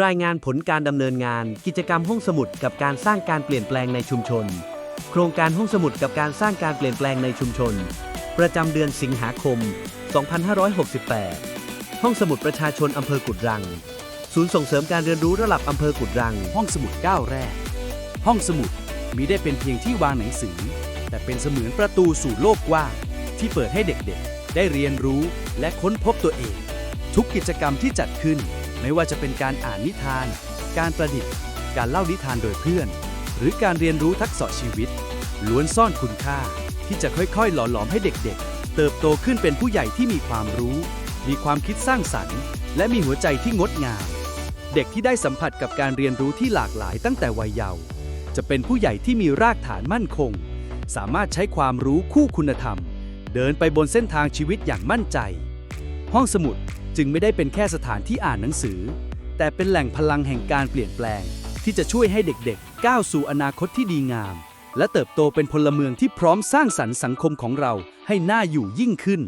รายงานผลการดำเนินงาน กิจกรรมห้องสมุดกับการสร้างการเปลี่ยนแปลงในชุมชน โครงการห้องสมุดกับการสร้างการเปลี่ยนแปลงในชุมชน ประจำเดือนสิงหาคม 2568 ห้องสมุดประชาชนอำเภอกุดรัง ศูนย์ส่งเสริมการเรียนรู้ระดับอำเภอกุดรัง ห้องสมุดก้าวแรก ห้องสมุดมิได้เป็นเพียงที่วางหนังสือ แต่เป็นเสมือนประตูสู่โลกกว้างที่เปิดให้เด็กๆ ได้เรียนรู้และค้นพบตัวเอง ทุกกิจกรรมที่จัดขึ้น ไม่ว่าจะเป็นการอ่านนิทาน การประดิษฐ์ การเล่านิทานโดยเพื่อน หรือการเรียนรู้ทักษะชีวิต ล้วนซ่อนคุณค่า ที่จะค่อยๆ หล่อหลอมให้เด็กๆ เติบโตขึ้นเป็นผู้ใหญ่ที่มีความรู้ มีความคิดสร้างสรรค์ และมีหัวใจที่งดงาม เด็กที่ได้สัมผัสกับการเรียนรู้ที่หลากหลายตั้งแต่วัยเยาว์ จะเป็นผู้ใหญ่ที่มีรากฐานมั่นคง สามารถใช้ความรู้คู่คุณธรรม เดินไปบนเส้นทางชีวิตอย่างมั่นใจ ห้องสมุดจึงไม่ได้เป็นแค่สถานที่อ่านหนังสือ แต่เป็นแหล่งพลังแห่งการเปลี่ยนแปลง ที่จะช่วยให้เด็กๆ ก้าวสู่อนาคตที่ดีงาม และเติบโตเป็นพลเมืองที่พร้อมสร้างสรรค์สังคมของเราให้น่าอยู่ยิ่งขึ้น